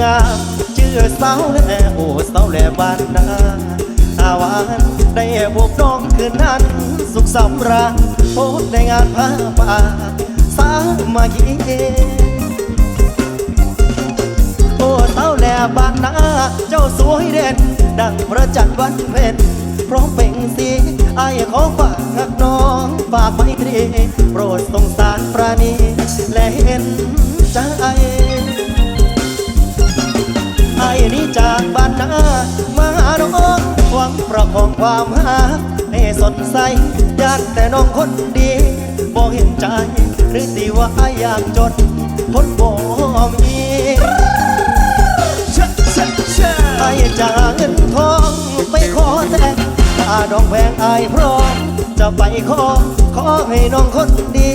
งามชื่อสาวแหล่โอ้สาวแหล่บ้านนาอาวันได้พบน้องคืนนั้น สุขสำราญพบในงานผ้าป่าสามาคีโอ้เต้าแหล่บ้านนาเจ้าสวยเด่น ดังพระจันทร์วันเพ็ญพร้อมเป่งสีไอ้ขอฝากน้องฝากไมตรีโปรดสง ความหักให้สดใสญาติแต่น้องคนดีบอกเห็นใจ หรือตีว่าไอ้ายากจนคนบ่มีไอ้จะเงินทองไปขอแต่ถ้าดอกแพงอายพร้อมจะไปขอ ขอให้น้องคนดี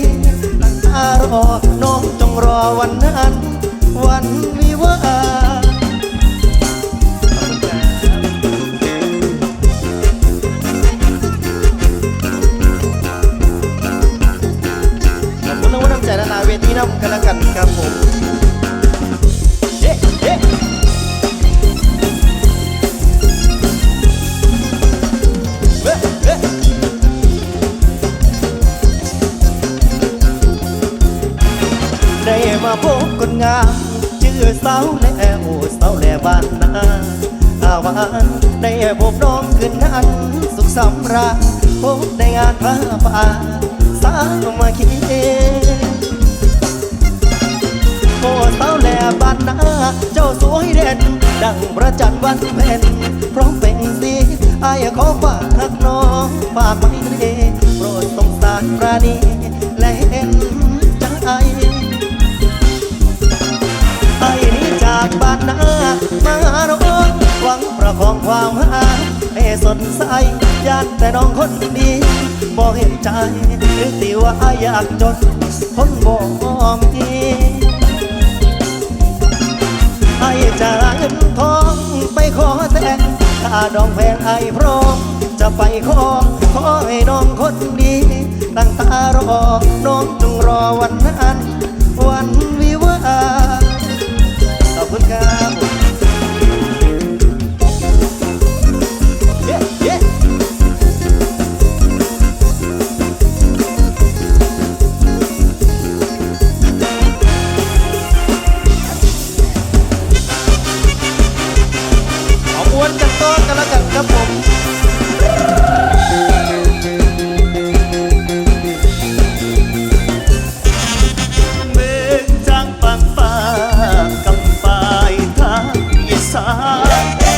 ตั้งตารอ น้องจงรอวันนั้น วันวิวา เวทีน้ำกันละกันครับผมเย้เย้เฮ้เฮ้ได้มาพบคนงามชื่อสาวแล่โอ้สาวแล่บ้านนาอาวันได้พบน้องคืนนั้นสุขสำราญพบในงานผ้าป่าสามาคีโหล่บ้า เจ้าสวยเด่น ดังพระจันวันเพ็ญพร้อมเป็นสีอายขอฝากหักน้องฝากไว้ทะเลโปรดสงสารปราณีและเห็นใจไอ้นี้จากบ้านนามาหาน้องหวังประคองความหักให้สดใสยานแต่น้องคนดีบอกเห็นใจหรือติว่าอยอยากจนคนบ่มี ไอ้จะเงินทองไปขอแต่งถ้าดองแพงไอพร้อมจะไปขอขอให้น้องคนดี ตั้งตารอ น้องจงรอวันนั้น วันวิวาขอบคุณครับ ส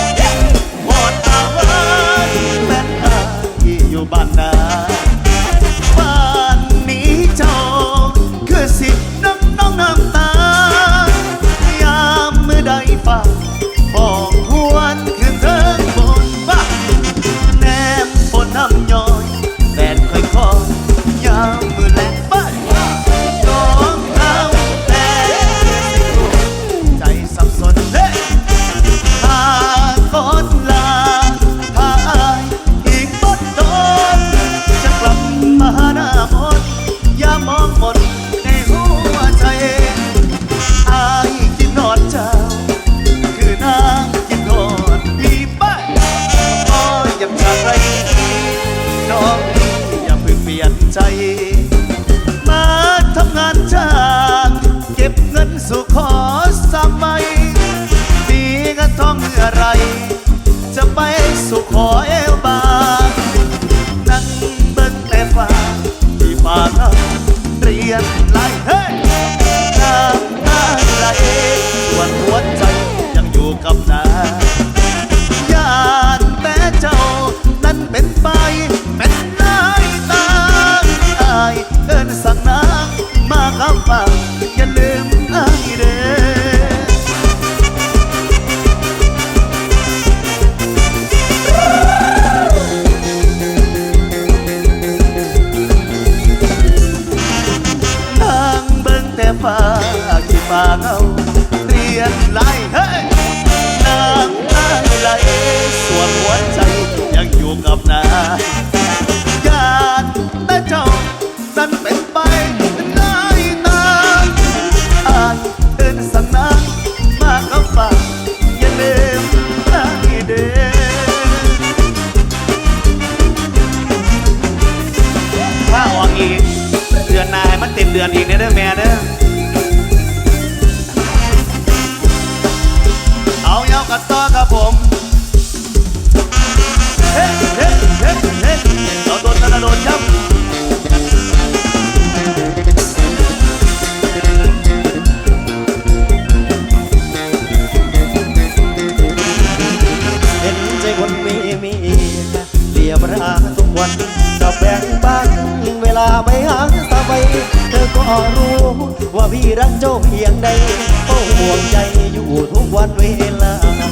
นเวลา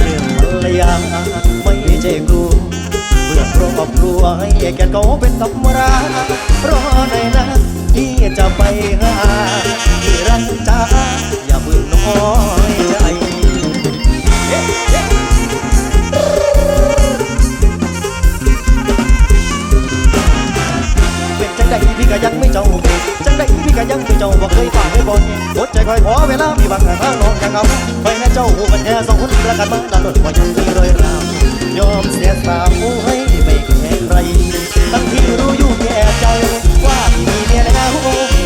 เรื่องภรรยาไม่ใช่ครูเพื่อครอบครัวให้แกเขาเป็นธรรมรารอหน่อยนะที่จะไปหาที่รักจ้าอย่าเบื่อน้อยใจ ใดพี่ก็ยังไม่เจ้าเป็นจังใดพี่ก็ยังไม่เจ้าบอกเคยฝากให้บอกอดใจคอยขอเวลามีบางทางน้องยังเอาไปนะเจ้าหูมันแค่สองคนรักกันมาตลอดว่ายังมีรอยราวยอมเสียสาวให้ไม่แข่งใครทั้งที่รู้อยู่แก่ใจว่าพี่มีเมียแล้ว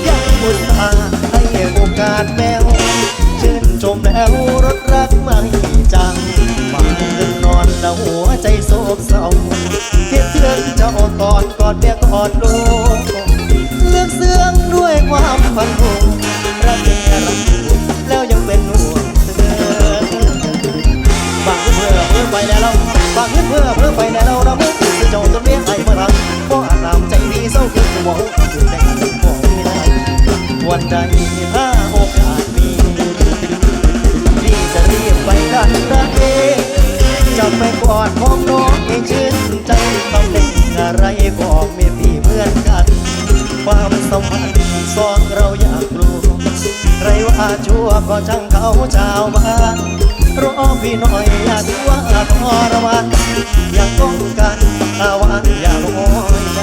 ยังบุญตาให้โอกาสแมวชื่นชมแล้วรถรักไม่จังมาคืนนอน แล้วหัวใจโศกเศร้าคิดถึงเจ้ากอนกอดเมียกอดลูกเลือกเสื่องด้วยความพันผูรักแก่รักผูกแล้วยังเป็นห่วงเธอบางเพื่อเพื่อไปแล้วเราบางเพื่อเพื่อไปแล้วเราไม่ตื่นจะจนเลี้ยงไอ้เมื่อรักก็อาจตามใจดีเศร้าคือหวังคือแต่บอกไม่ได้วันใด ชื่นใจตำแหน่งอะไรบอกไม่พี่เหมือนกัน ความสัมพันธ์สองเราอยากรู้ใครว่าชั่วก็ช่างเขาชาวบ้านรอพี่หน่อยอย่าถือว่าทรมานอย่าต้องกันอาวันอย่าน้อยใจ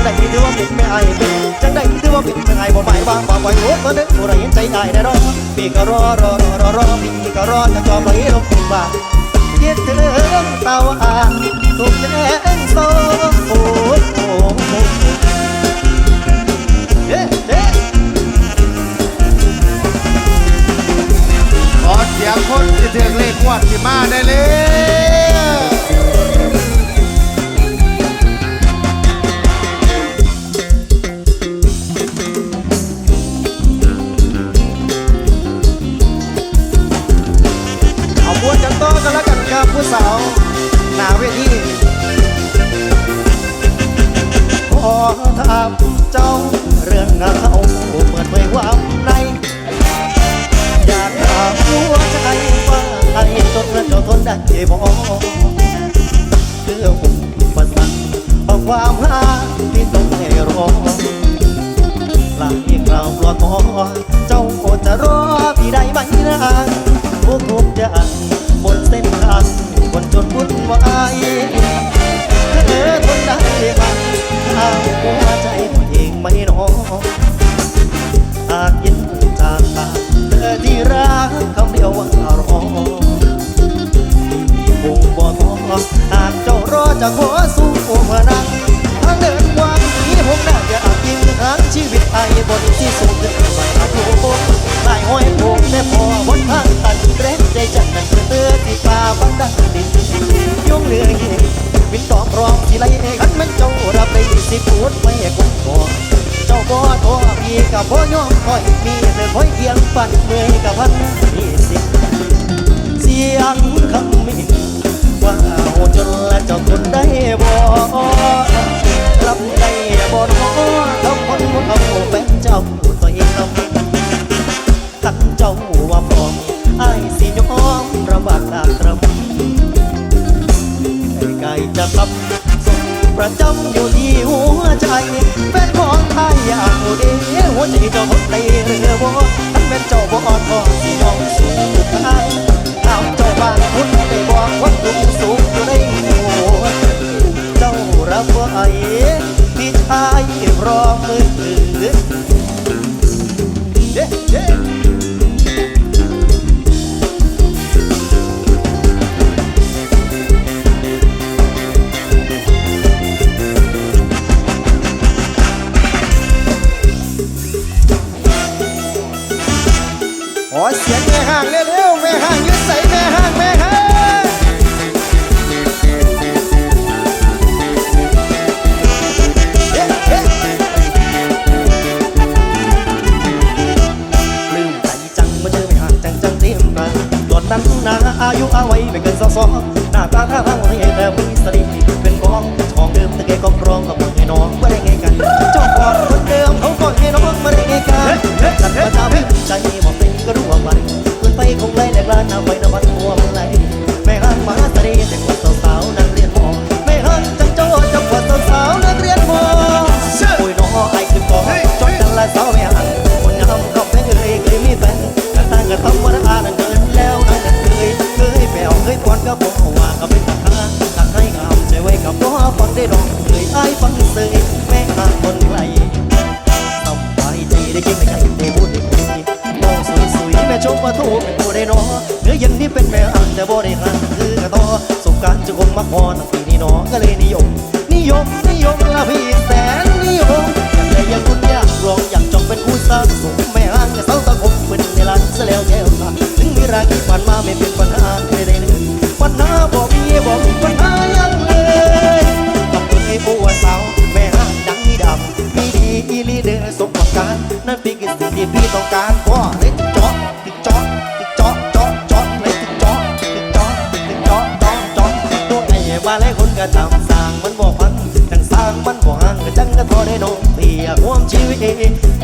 งใดถือว่าเป็นไม่ไอายเป็นจังใดถือว่าเป็นไม่ไอายบ่หมายว่าบ่ปล่อยโอ้ก็นึกผู้ใดเห็นใจได้แน่รอพี่ก็รอรอรอรอรอพี่ก็รอจะจอมไหลลงเป็นบ้าคิดถึงเตาอ่างถูกแจ้งโซ่โอ้โหเฮ้เฮ้ขอเสียงคนที่ถึงเลขงวดที่มาได้เลย กันแล้วกันครับผู้สาวหน้าเวทีขอถามเจ้าเรื่องเงาเปิดเผยความในอยากถามหัวใจว่าไอ้จนเมื่อเจ้าทนได้บ่คืออุปสรรคเอาความหาที่ต้องให้รอหลังอีกคราวปลอดทอเจ้าโอจะรอพี่ได้ไหมนะทุกทุกอย่าง หากยินตาตาเธอที่รักคำเดียวว่ารอพี่คงบ่ท้อหากเจ้ารอจะขอสู้เมื่อนั้นทางเดินวางนี้ผมน่าจะกินทาง กับบ่อยอมคอย มีเธอคอยเคียงปันเมื่อยกับพันนี่สิเสียงคำมิว่าเอาจนและเจ้าทนได้บ่รับได้บ่น้อเขาคนเอาแฟนเจ้าตัวเองเอาขันเจ้าว่าพร้อมไอ้สิยอมระบาดตากระมไกลๆจะทับส่งประจำอยู่ที่หัวใจ หัวใจเจ้าทนได้หรือบ่ทันเป็นเจ้าบ่อ่อนพอสิยองสู่ ล้ม่ร่างมาสน่ห์เด็กวัดสาวนักเรียนมแม่ห้างจังโจ้จังวัดสาวนักเรียนมอปุ้ยน้อไอคือก่อจดกันละสาวแม่ห้างคนงามเขาแพ้เอยเคยมีแฟนกระตั้งกระทำวันอาดังเกินแล้วนั่งเคยเคยแปลวเคยปอนก็คงวาก็เป็นตาข้าตาให้งามใจไว้กับพ่อฟัได้ดอกเคยไอฟังเสยแม่ห้างคนไกลสบายใจได้กินไม่ใช่ได้พูดได้คุยมองสวยแม่ชมว่าถู ได้นอเนื้อเย็นนี่เป็นแม่อ่างแต่บ่ได้ห่างคือกระตอสงกรารจะคงมักพอนักปีนี้นอก็เลยนิยม นิยมนิยมละพี่แสนนิยมอยากเลยอยากคุณอยากลองอยากจองเป็นคู่สร้างสมแม่ห่างกับเสาตะคมเป็นในร้านซะแล้วแก้วตาถึงมีราคีผ่านมาไม่เป็นปัญหาไม่ได้เลยปัญหาบ่มีบ่มีปัญหายังเลยกับเอ้ยผู้ว่าสาวแม่ห่างดังมีดำมีดีอีลีเดอสมประการนั่นเป็นสิ่งที่พี่ต้องการพ่อเลย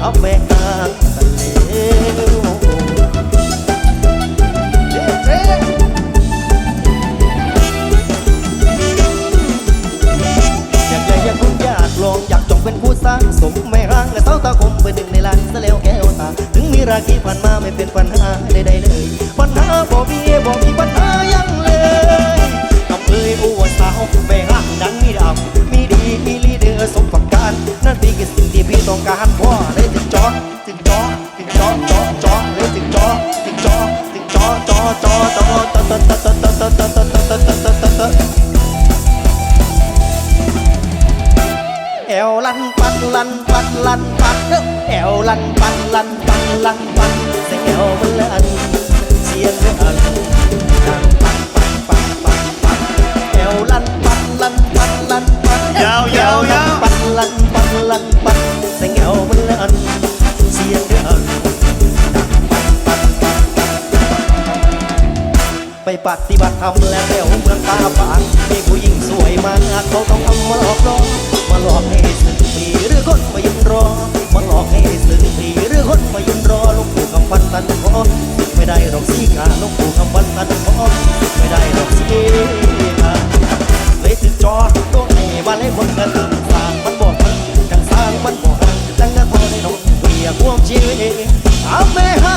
เอาแม่กากันแล้วอยากเลยอยากคุณอยากลองอยากจงเป็นผู้สร้างสมแม่ร่างและเสาตาคมเป็นหนึ่งในลานซะแล้วแก้วตา ถึงมีราคีผ่านมาไม่เป็นปัญหาใดๆเลย ปัญหาบ่มีบ่มีปัญหายังเลยกับเอ้ยอ้วนสาวแม่ร่า งที่พี่ต้องการพ่อเลยถึงจอถึงจอถึงจอจอจอเลยถึงจอถึงจอถึงจอจอจอจอตะตะตะตะตะตะตะตะตะตะตะตะตะแอวลันปันลันปันลันปันเอ้อแอวลันปันลันปันลันปันเสียงแอวมันลันเสียงเอันดังปันปันปันปันปันแอวลันปันลันปันลันปันเอ้ยาวยาวแอยาวปันลันปัน ลันปันเสียงแอวมันลันเสียงเอันดังปันปันปันปันไปปฏิบัติธรรมแล้วแถวเมืองตาฝางมีผู้หญิงสวยมากเขาต้องเอามาหลอกล่อมาหลอกให้สึกปีหรือคนมายืนรอมาหลอกให้สึกปีหรือคนมายืนรอลูกปู่คำพันตันขอไม่ได้หรอกสีกาลูกปู่คำพันตันขอไม่ได้หรอกสีกาเลยถึงจอโดนให้มาเล่นบนกระตึกสางมันบอกมันางมันบอกหันจังกระทอได้น้องเปียกความชีวิตเอาแม่หา